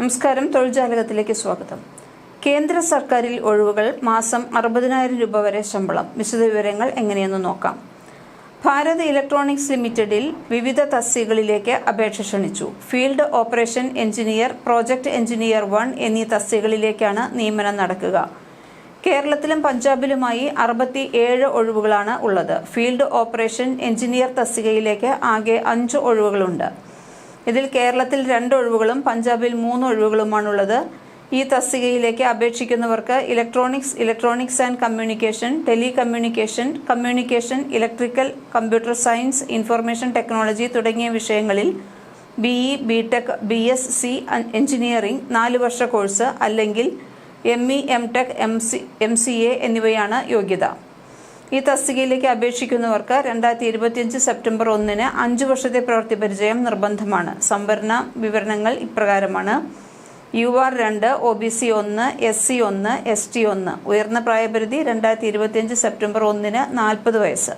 നമസ്കാരം തൊഴിൽ ജാലകത്തിലേക്ക് സ്വാഗതം. കേന്ദ്ര സർക്കാരിൽ ഒഴിവുകൾ മാസം അറുപതിനായിരം രൂപ വരെ ശമ്പളം. വിശദവിവരങ്ങൾ എങ്ങനെയെന്ന് നോക്കാം. ഭാരത് ഇലക്ട്രോണിക്സ് ലിമിറ്റഡിൽ വിവിധ തസ്തികകളിലേക്ക് അപേക്ഷ ക്ഷണിച്ചു. Field operation engineer project engineer one എന്നീ തസ്തികകളിലേക്കാണ് നിയമനം നടക്കുക. കേരളത്തിലും പഞ്ചാബിലുമായി അറുപത്തി ഏഴ് ഒഴിവുകളാണ് ഉള്ളത്. ഫീൽഡ് ഓപ്പറേഷൻ എഞ്ചിനീയർ തസ്തികയിലേക്ക് ആകെ അഞ്ച് ഒഴിവുകളുണ്ട്. ഇതിൽ കേരളത്തിൽ രണ്ട് ഒഴിവുകളും പഞ്ചാബിൽ മൂന്ന് ഒഴിവുകളുമാണുള്ളത്. ഈ തസ്തികയിലേക്ക് അപേക്ഷിക്കുന്നവർക്ക് electronics electronics and communication telecommunication communication electrical computer science information technology തുടങ്ങിയ വിഷയങ്ങളിൽ B E B S C engineering നാല് വർഷ കോഴ്സ് അല്ലെങ്കിൽ M E M tech M C M C A എന്നിവയാണ് യോഗ്യത. ഈ തസ്തികയിലേക്ക് അപേക്ഷിക്കുന്നവർക്ക് രണ്ടായിരത്തി ഇരുപത്തിയഞ്ച് സെപ്റ്റംബർ ഒന്നിന് അഞ്ച് വർഷത്തെ പ്രവൃത്തി പരിചയം നിർബന്ധമാണ്. സംവരണ വിവരണങ്ങൾ ഇപ്രകാരമാണ്. യു ആർ രണ്ട് ഒ ബി സി ഒന്ന് എസ് സി ഒന്ന് എസ് ടി ഒന്ന്. ഉയർന്ന പ്രായപരിധി രണ്ടായിരത്തി ഇരുപത്തിയഞ്ച് സെപ്റ്റംബർ ഒന്നിന് നാൽപ്പത് വയസ്സ്.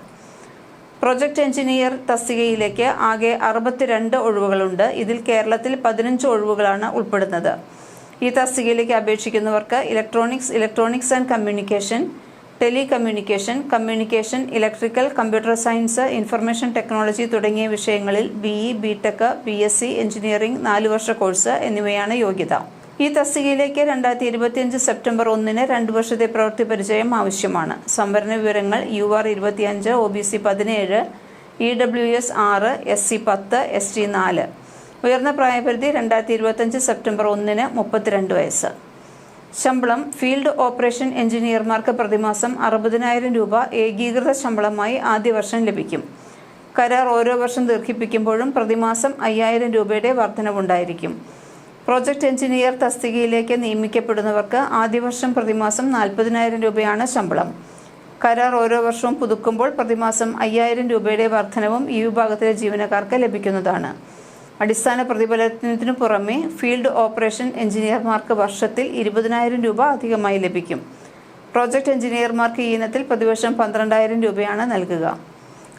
പ്രൊജക്ട് എഞ്ചിനീയർ തസ്തികയിലേക്ക് ആകെ അറുപത്തിരണ്ട് ഒഴിവുകളുണ്ട്. ഇതിൽ കേരളത്തിൽ പതിനഞ്ച് ഒഴിവുകളാണ് ഉൾപ്പെടുന്നത്. ഈ തസ്തികയിലേക്ക് അപേക്ഷിക്കുന്നവർക്ക് electronics electronics and communication telecommunication electrical computer science information technology തുടങ്ങിയ വിഷയങ്ങളിൽ B E B S C engineering നാല് വർഷ കോഴ്സ് എന്നിവയാണ് യോഗ്യത. ഈ തസ്തികയിലേക്ക് രണ്ടായിരത്തി ഇരുപത്തിയഞ്ച് സെപ്റ്റംബർ ഒന്നിന് രണ്ട് വർഷത്തെ പ്രവൃത്തി പരിചയം ആവശ്യമാണ്. സംവരണ വിവരങ്ങൾ യു ആർ ഇരുപത്തിയഞ്ച് ഒ ബി സി പതിനേഴ് ഇ ഡബ്ല്യു എസ് ആറ് എസ് സി പത്ത് എസ് ടി നാല്. ഉയർന്ന പ്രായപരിധി രണ്ടായിരത്തി ഇരുപത്തിയഞ്ച് സെപ്റ്റംബർ ഒന്നിന് മുപ്പത്തിരണ്ട് വയസ്സ്. ശമ്പളം ഫീൽഡ് ഓപ്പറേഷൻ എഞ്ചിനീയർമാർക്ക് പ്രതിമാസം അറുപതിനായിരം രൂപ ഏകീകൃത ശമ്പളമായി ആദ്യ വർഷം ലഭിക്കും. കരാർ ഓരോ വർഷം ദീർഘിപ്പിക്കുമ്പോഴും പ്രതിമാസം അയ്യായിരം രൂപയുടെ വർധനവുണ്ടായിരിക്കും. പ്രോജക്റ്റ് എഞ്ചിനീയർ തസ്തികയിലേക്ക് നിയമിക്കപ്പെടുന്നവർക്ക് ആദ്യ വർഷം പ്രതിമാസം നാൽപ്പതിനായിരം രൂപയാണ് ശമ്പളം. കരാർ ഓരോ വർഷവും പുതുക്കുമ്പോൾ പ്രതിമാസം അയ്യായിരം രൂപയുടെ വർധനവും ഈ വിഭാഗത്തിലെ ജീവനക്കാർക്ക് ലഭിക്കുന്നതാണ്. അടിസ്ഥാന പ്രതിഫലനത്തിനു പുറമെ ഫീൽഡ് ഓപ്പറേഷൻ എഞ്ചിനീയർമാർക്ക് വർഷത്തിൽ ഇരുപതിനായിരം രൂപ അധികമായി ലഭിക്കും. പ്രോജക്ട് എഞ്ചിനീയർമാർക്ക് ഈ ഇനത്തിൽ പ്രതിവർഷം പന്ത്രണ്ടായിരം രൂപയാണ് നൽകുക.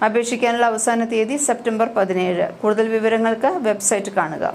അപേക്ഷിക്കാനുള്ള അവസാന തീയതി സെപ്റ്റംബർ പതിനേഴ്. കൂടുതൽ വിവരങ്ങൾക്ക് വെബ്സൈറ്റ് കാണുക.